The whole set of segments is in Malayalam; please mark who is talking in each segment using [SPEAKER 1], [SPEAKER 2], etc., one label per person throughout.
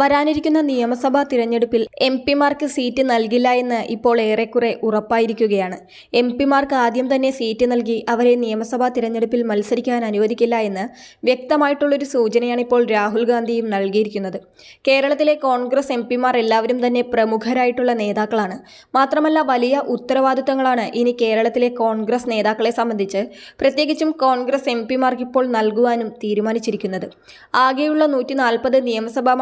[SPEAKER 1] വരാനിരിക്കുന്ന നിയമസഭാ തിരഞ്ഞെടുപ്പിൽ എം പിമാർക്ക് സീറ്റ് നൽകില്ല എന്ന് ഇപ്പോൾ ഏറെക്കുറെ ഉറപ്പായിരിക്കുകയാണ്. എം പിമാർക്ക് ആദ്യം തന്നെ സീറ്റ് നൽകി അവരെ നിയമസഭാ തിരഞ്ഞെടുപ്പിൽ മത്സരിക്കാൻ അനുവദിക്കില്ല എന്ന് വ്യക്തമായിട്ടുള്ളൊരു സൂചനയാണ് ഇപ്പോൾ രാഹുൽ ഗാന്ധിയും നൽകിയിരിക്കുന്നത്. കേരളത്തിലെ കോൺഗ്രസ് എം പിമാർ എല്ലാവരും തന്നെ പ്രമുഖരായിട്ടുള്ള നേതാക്കളാണ്. മാത്രമല്ല വലിയ ഉത്തരവാദിത്തങ്ങളാണ് ഇനി കേരളത്തിലെ കോൺഗ്രസ് നേതാക്കളെ സംബന്ധിച്ച് പ്രത്യേകിച്ചും കോൺഗ്രസ് എം പിമാർക്ക് ഇപ്പോൾ നൽകുവാനും തീരുമാനിച്ചിരിക്കുന്നത്. ആകെയുള്ള നൂറ്റി നിയമസഭാ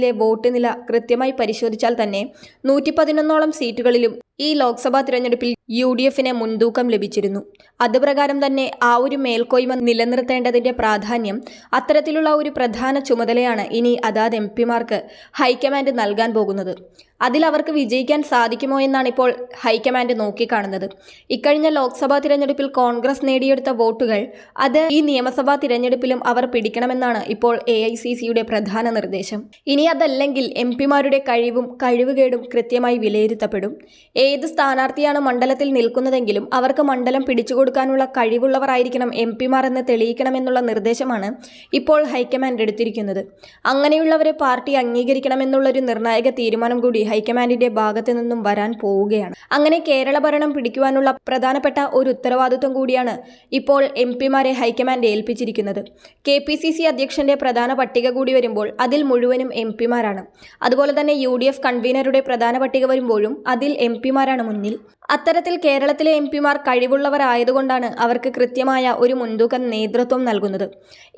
[SPEAKER 1] മണ്ഡലങ്ങളിലെ വോട്ട് നില കൃത്യമായി പരിശോധിച്ചാൽ തന്നെ നൂറ്റി പതിനൊന്നോളം സീറ്റുകളിലും ഈ ലോക്സഭാ തിരഞ്ഞെടുപ്പിൽ യു ഡി എഫിന് മുൻതൂക്കം ലഭിച്ചിരുന്നു. അതുപ്രകാരം തന്നെ ആ ഒരു മേൽക്കോയ്മ നിലനിർത്തേണ്ടതിന്റെ പ്രാധാന്യം അത്തരത്തിലുള്ള ഒരു പ്രധാന ചുമതലയാണ് ഇനി അതാത് എം പിമാർക്ക് ഹൈക്കമാൻഡ് നൽകാൻ പോകുന്നത്. അതിൽ അവർക്ക് വിജയിക്കാൻ സാധിക്കുമോ എന്നാണ് ഇപ്പോൾ ഹൈക്കമാൻഡ് നോക്കിക്കാണുന്നത്. ഇക്കഴിഞ്ഞ ലോക്സഭാ തിരഞ്ഞെടുപ്പിൽ കോൺഗ്രസ് നേടിയെടുത്ത വോട്ടുകൾ അത് ഈ നിയമസഭാ തിരഞ്ഞെടുപ്പിലും അവർ പിടിക്കണമെന്നാണ് ഇപ്പോൾ എ ഐ സി സിയുടെ പ്രധാന നിർദ്ദേശം. ഇനി അതല്ലെങ്കിൽ എം പിമാരുടെ കഴിവും കഴിവുകേടും കൃത്യമായി വിലയിരുത്തപ്പെടും. ഏത് സ്ഥാനാർത്ഥിയാണ് മണ്ഡലത്തിൽ നിൽക്കുന്നതെങ്കിലും അവർക്ക് മണ്ഡലം പിടിച്ചുകൊടുക്കാനുള്ള കഴിവുള്ളവരായിരിക്കണം എം പിമാർ എന്ന് തെളിയിക്കണമെന്നുള്ള നിർദ്ദേശമാണ് ഇപ്പോൾ ഹൈക്കമാൻഡ് എടുത്തിരിക്കുന്നത്. അങ്ങനെയുള്ളവരെ പാർട്ടി അംഗീകരിക്കണമെന്നുള്ളൊരു നിർണായക തീരുമാനം കൂടി ഹൈക്കമാൻഡിന്റെ ഭാഗത്തു നിന്നും വരാൻ പോവുകയാണ്. അങ്ങനെ കേരള ഭരണം പിടിക്കുവാനുള്ള പ്രധാനപ്പെട്ട ഒരു ഉത്തരവാദിത്വം കൂടിയാണ് ഇപ്പോൾ എം പിമാരെ ഹൈക്കമാൻഡ് ഏൽപ്പിച്ചിരിക്കുന്നത്. കെ പി സി സി അധ്യക്ഷന്റെ പ്രധാന പട്ടിക കൂടി വരുമ്പോൾ അതിൽ മുഴുവനും എം പിമാരാണ്. അതുപോലെ തന്നെ യു ഡി എഫ് കൺവീനറുടെ പ്രധാന പട്ടിക വരുമ്പോഴും അതിൽ എം പിമാരാണ് മുന്നിൽ. അത്തരത്തിൽ കേരളത്തിലെ എം പിമാർ കഴിവുള്ളവരായതുകൊണ്ടാണ് അവർക്ക് കൃത്യമായ ഒരു മുൻതൂക്കം നേതൃത്വം നൽകുന്നത്.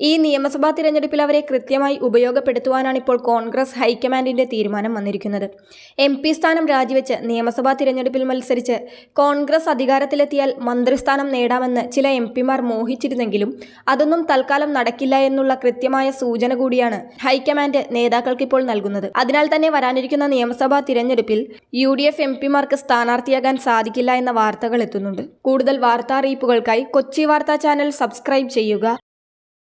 [SPEAKER 1] ഈ നിയമസഭാ തിരഞ്ഞെടുപ്പിൽ അവരെ കൃത്യമായി ഉപയോഗപ്പെടുത്തുവാനാണ് ഇപ്പോൾ കോൺഗ്രസ് ഹൈക്കമാൻഡിന്റെ തീരുമാനം വന്നിരിക്കുന്നത്. എം പി സ്ഥാനം രാജിവെച്ച് നിയമസഭാ തിരഞ്ഞെടുപ്പിൽ മത്സരിച്ച് കോൺഗ്രസ് അധികാരത്തിലെത്തിയാൽ മന്ത്രിസ്ഥാനം നേടാമെന്ന് ചില എം പിമാർ മോഹിച്ചിരുന്നെങ്കിലും അതൊന്നും തൽക്കാലം നടക്കില്ല എന്നുള്ള കൃത്യമായ സൂചന കൂടിയാണ് ഹൈക്കമാൻഡ് നേതാക്കൾക്കിപ്പോൾ നൽകുന്നത്. അതിനാൽ തന്നെ വരാനിരിക്കുന്ന നിയമസഭാ തിരഞ്ഞെടുപ്പിൽ യു ഡി എഫ് എം പിമാർക്ക് സ്ഥാനാർത്ഥിയാകാൻ സാധിക്കില്ല എന്ന വാർത്തകൾ എത്തുന്നുണ്ട്. കൂടുതൽ വാർത്താ അറിയിപ്പുകൾക്കായി കൊച്ചി വാർത്താ ചാനൽ സബ്സ്ക്രൈബ് ചെയ്യുക.